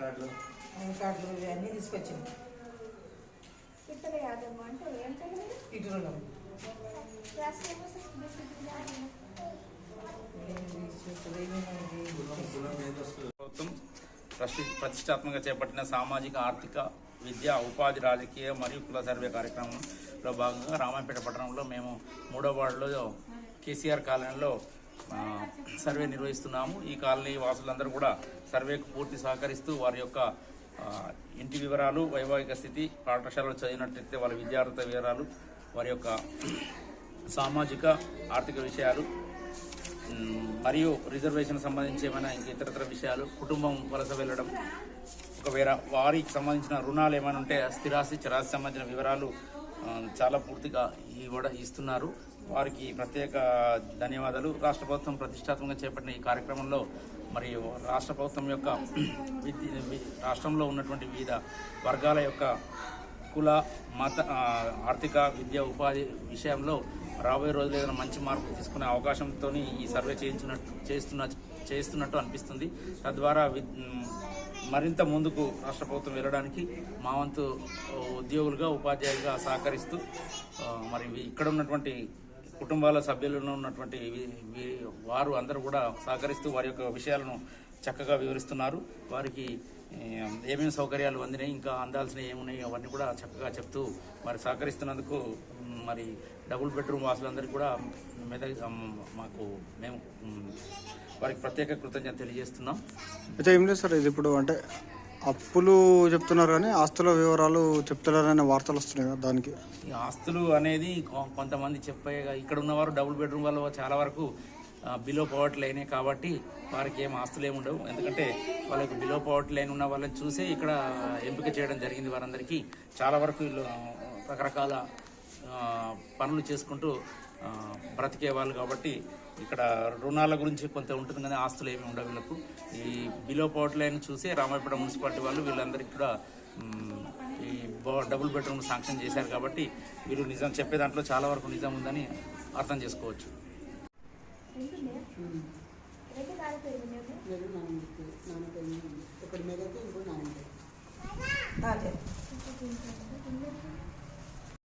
కార్డులు? కార్డులు ఇవన్నీ తీసుకొచ్చింది ప్రభుత్వం ప్రతిష్టాత్మకంగా చేపట్టిన సామాజిక ఆర్థిక విద్య ఉపాధి రాజకీయ మరియు కుల సర్వే కార్యక్రమంలో భాగంగా రామాయపేట పట్టణంలో మేము మూడో వార్డులో కేసీఆర్ కాలనీలో సర్వే నిర్వహిస్తున్నాము. ఈ కాలనీ వాసులందరూ కూడా సర్వేకు పూర్తి సహకరిస్తూ వారి యొక్క ఇంటి వివరాలు వైవాహిక స్థితి పాఠశాలలో చదివినట్లయితే వాళ్ళ విద్యార్థి వివరాలు వారి యొక్క సామాజిక ఆర్థిక విషయాలు మరియు రిజర్వేషన్ సంబంధించి ఏమైనా ఇంక ఇతరతర విషయాలు కుటుంబం వలస వెళ్ళడం ఒకవేళ వారికి సంబంధించిన రుణాలు ఏమైనా ఉంటే స్థిరాస్తి చరాస్తి సంబంధించిన వివరాలు చాలా పూర్తిగా ఇవ్వడం ఇస్తున్నారు. వారికి ప్రత్యేక ధన్యవాదాలు. రాష్ట్ర ప్రభుత్వం ప్రతిష్టాత్మకంగా చేపట్టిన ఈ కార్యక్రమంలో మరియు రాష్ట్ర ప్రభుత్వం యొక్క విద్య రాష్ట్రంలో ఉన్నటువంటి వివిధ వర్గాల యొక్క కుల మత ఆర్థిక విద్య ఉపాధి విషయంలో రాబోయే రోజులు ఏదైనా మంచి మార్పు తీసుకునే అవకాశంతో ఈ సర్వే చేయించినట్టు చేస్తున్న చేస్తున్నట్టు అనిపిస్తుంది. తద్వారా వి- మరింత ముందుకు రాష్ట్ర ప్రభుత్వం వెళ్ళడానికి మా వంతు ఉద్యోగులుగా ఉపాధ్యాయులుగా సహకరిస్తూ మరి ఇక్కడ ఉన్నటువంటి కుటుంబాల సభ్యులను ఉన్నటువంటి వారు అందరూ కూడా సహకరిస్తూ వారి యొక్క విషయాలను చక్కగా వివరిస్తున్నారు. వారికి ఏమేమి సౌకర్యాలు అందినాయి ఇంకా అందాల్సినవి ఏమున్నాయి అవన్నీ కూడా చక్కగా చెప్తూ మరి సహకరిస్తున్నందుకు మరి డబుల్ బెడ్రూమ్ వాసులందరికీ కూడా మెద మాకు మేము వారికి ప్రత్యేక కృతజ్ఞత తెలియజేస్తున్నాం. అయితే ఏం లేదు సార్ ఇది ఇప్పుడు అంటే అప్పులు చెప్తున్నారు కానీ ఆస్తుల వివరాలు చెప్తున్నారనే వార్తలు వస్తున్నాయి కదా దానికి. ఈ ఆస్తులు అనేది కొ- కొంతమంది చెప్పే ఇక్కడ ఉన్నవారు డబుల్ బెడ్రూమ్ వాళ్ళు చాలా వరకు బిలో పవర్టీ లైనే కాబట్టి వారికి ఏం ఆస్తులు ఏమి ఉండవు. ఎందుకంటే వాళ్ళకి బిలో పవర్టీ లైన్ ఉన్న వాళ్ళని చూసే ఇక్కడ ఎంపిక చేయడం జరిగింది వారందరికీ. చాలా వరకు వీళ్ళు రకరకాల ఆ, పనులు చేసుకుంటూ బ్రతికే వాళ్ళు కాబట్టి ఇక్కడ రుణాల గురించి కొంత ఉంటుంది కానీ ఆస్తులు ఏమి ఉండవు వీళ్ళకు ఈ బిలో పవర్టీ లైన్ చూసే రామాయపేట మున్సిపాలిటీ వాళ్ళు వీళ్ళందరికీ కూడా ఈ డబుల్ బెడ్రూమ్ శాంక్షన్ చేశారు కాబట్టి వీళ్ళు నిజం చెప్పే దాంట్లో చాలా వరకు నిజం ఉందని అర్థం చేసుకోవచ్చు మీద ఒకటి మీద ఇంకో నాన్న